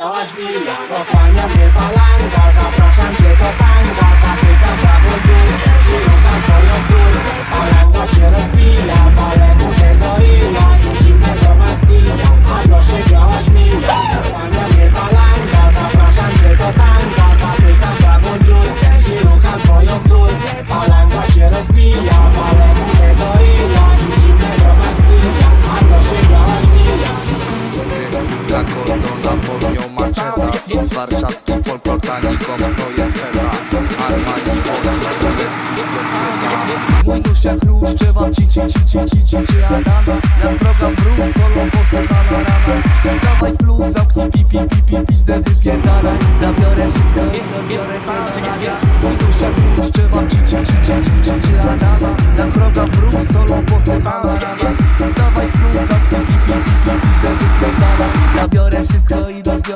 Miałaś mija, kochania mnie balanga Zapraszam cię Dla kordona pod nią maczeta Warszawski folklor tanikom to jest feta Armani z Mój nóż jak chruszcze wam ci ci ci ci ci ci ci Adana. Jak droga w brus, solą posetana rana Dawaj w plus, zamknij pi pi pi pi pizdę wypierdalaj. Zabiorę wszystko rozbiorę cię na Mój nóż jak chruszcze wam ci ci ci ci ci ci ci Adana. Jak droga w brus, solą posetana Zabiorę wszystko i do